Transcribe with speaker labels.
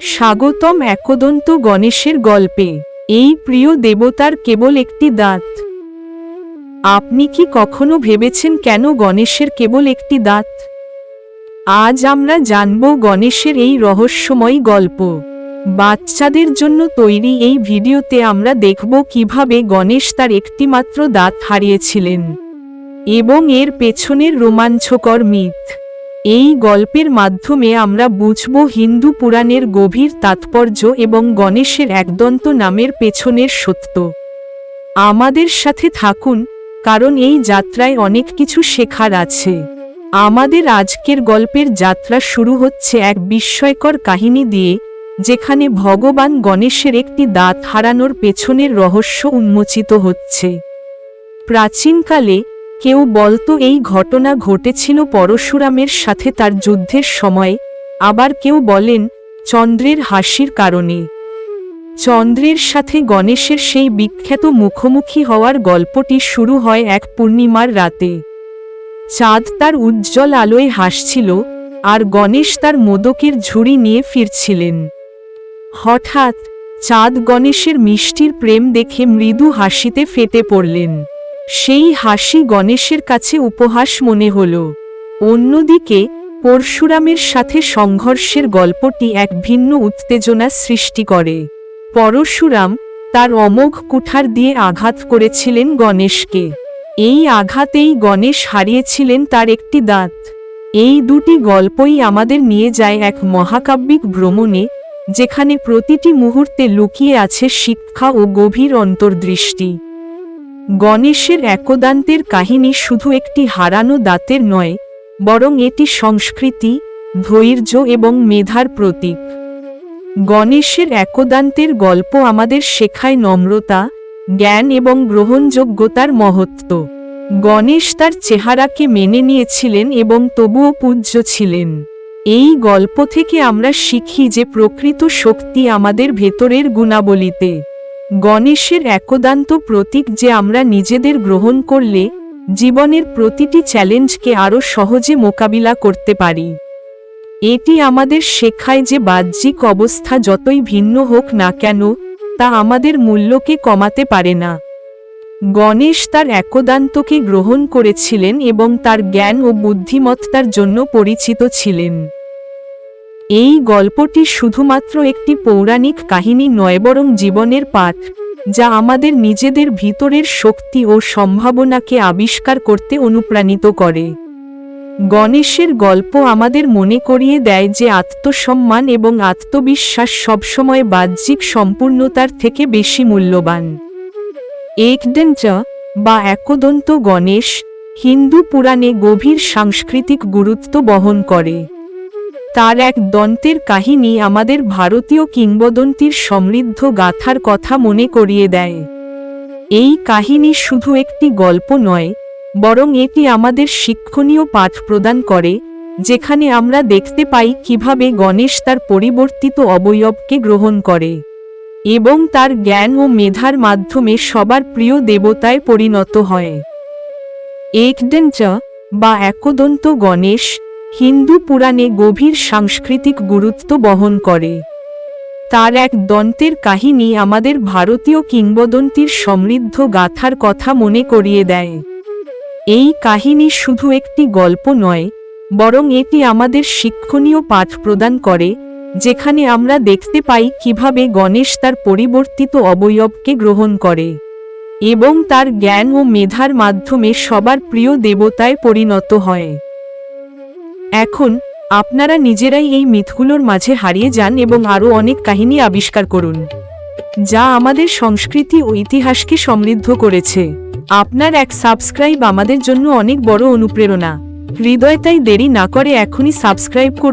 Speaker 1: স্বাগতম একদন্ত গণেশের গল্পে। এই প্রিয় দেবতার কেবল একটি দাঁত। আপনি কি কখনো ভেবেছেন কেন গণেশের কেবল একটি দাঁত? আজ আমরা জানব গণেশের এই রহস্যময় গল্প। বাচ্চাদের জন্য তৈরি এই ভিডিওতে আমরা দেখব কীভাবে গণেশ তার একটিমাত্র দাঁত হারিয়েছিলেন। এবং এর পেছনের রোমাঞ্চকর মিথ। এই গল্পের মাধ্যমে আমরা বুঝব হিন্দু পুরাণের গভীর তাৎপর্য এবং গণেশের একদন্ত নামের পেছনের সত্য। আমাদের সাথে থাকুন, কারণ এই যাত্রায় অনেক কিছু শেখার আছে। আমাদের আজকের গল্পের যাত্রা শুরু হচ্ছে এক বিস্ময়কর কাহিনী দিয়ে, যেখানে ভগবান গণেশের একটি দাঁত হারানোর পেছনের রহস্য উন্মোচিত হচ্ছে। প্রাচীনকালে কেউ বলতো এই ঘটনা ঘটেছিল পরশুরামের সাথে তার যুদ্ধের সময়, আবার কেউ বলেন চন্দ্রের হাসির কারণে। চন্দ্রের সাথে গণেশের সেই বিখ্যাত মুখোমুখি হওয়ার গল্পটি শুরু হয় এক পূর্ণিমার রাতে। চাঁদ তার উজ্জ্বল আলোয় হাসছিল, আর গণেশ তার মোদকের ঝুড়ি নিয়ে ফিরছিলেন। হঠাৎ চাঁদ গণেশের মিষ্টির প্রেম দেখে মৃদু হাসিতে ফেটে পড়লেন। সেই হাসি গণেশের কাছে উপহাস মনে হল। অন্যদিকে, পরশুরামের সাথে সংঘর্ষের গল্পটি এক ভিন্ন উত্তেজনা সৃষ্টি করে। পরশুরাম তার অমোঘ কুঠার দিয়ে আঘাত করেছিলেন গণেশকে। এই আঘাতেই গণেশ হারিয়েছিলেন তার একটি দাঁত। এই দুটি গল্পই আমাদের নিয়ে যায় এক মহাকাব্যিক ভ্রমণে, যেখানে প্রতিটি মুহূর্তে লুকিয়ে আছে শিক্ষা ও গভীর অন্তর্দৃষ্টি। গণেশের একদান্তের কাহিনী শুধু একটি হারানো দাঁতের নয়, বরং এটি সংস্কৃতি, ধৈর্য এবং মেধার প্রতীক। গণেশের একদান্তের গল্প আমাদের শেখায় নম্রতা, জ্ঞান এবং গ্রহণযোগ্যতার মহত্ব গণেশ তার চেহারাকে মেনে নিয়েছিলেন এবং তবুও পূজ্য ছিলেন। এই গল্প থেকে আমরা শিখি যে প্রকৃত শক্তি আমাদের ভেতরের গুণাবলিতে। গণেশের একদান্ত প্রতীক যে আমরা নিজেদের গ্রহণ করলে জীবনের প্রতিটি চ্যালেঞ্জকে আরও সহজে মোকাবিলা করতে পারি। এটি আমাদের শেখায় যে বাহ্যিক অবস্থা যতই ভিন্ন হোক না কেন, তা আমাদের মূল্যকে কমাতে পারে না। গণেশ তার একদান্তকে গ্রহণ করেছিলেন এবং তার জ্ঞান ও বুদ্ধিমত্তার জন্য পরিচিত ছিলেন। এই গল্পটি শুধুমাত্র একটি পৌরাণিক কাহিনী নয়, বরং জীবনের পাঠ, যা আমাদের নিজেদের ভিতরের শক্তি ও সম্ভাবনাকে আবিষ্কার করতে অনুপ্রাণিত করে। গণেশের গল্প আমাদের মনে করিয়ে দেয় যে আত্মসম্মান এবং আত্মবিশ্বাস সবসময় বাহ্যিক সম্পূর্ণতার থেকে বেশি মূল্যবান। একডেঞ্চ বা একদন্ত গণেশ হিন্দু পুরাণে গভীর সাংস্কৃতিক গুরুত্ব বহন করে। তার এক দন্তের কাহিনী আমাদের ভারতীয় কিংবদন্তির সমৃদ্ধ গাথার কথা মনে করিয়ে দেয়। এই কাহিনী শুধু একটি গল্প নয়, বরং এটি আমাদের শিক্ষণীয় পাঠ প্রদান করে, যেখানে আমরা দেখতে পাই কীভাবে গণেশ তার পরিবর্তিত অবয়বকে গ্রহণ করে এবং তার জ্ঞান ও মেধার মাধ্যমে সবার প্রিয় দেবতায় পরিণত হয়। একডেঞ্চ বা একদন্ত গণেশ হিন্দু পুরাণে গভীর সাংস্কৃতিক গুরুত্ব বহন করে। তার এক দন্তের কাহিনী আমাদের ভারতীয় কিংবদন্তির সমৃদ্ধ গাথার কথা মনে করিয়ে দেয়। এই কাহিনী শুধু একটি গল্প নয়, বরং এটি আমাদের শিক্ষণীয় পাঠ প্রদান করে, যেখানে আমরা দেখতে পাই কীভাবে গণেশ তার পরিবর্তিত অবয়বকে গ্রহণ করে এবং তার জ্ঞান ও মেধার মাধ্যমে সবার প্রিয় দেবতায় পরিণত হয়। এখন আপনারা নিজেরাই এই মিথগুলোর মাঝে হারিয়ে যান এবং আরও অনেক কাহিনী আবিষ্কার করুন, যা আমাদের সংস্কৃতি ও ইতিহাসকে সমৃদ্ধ করেছে। আপনার এক সাবস্ক্রাইব আমাদের জন্য অনেক বড় অনুপ্রেরণা। হৃদয় তাই দেরি না করে এখনই সাবস্ক্রাইব করুন।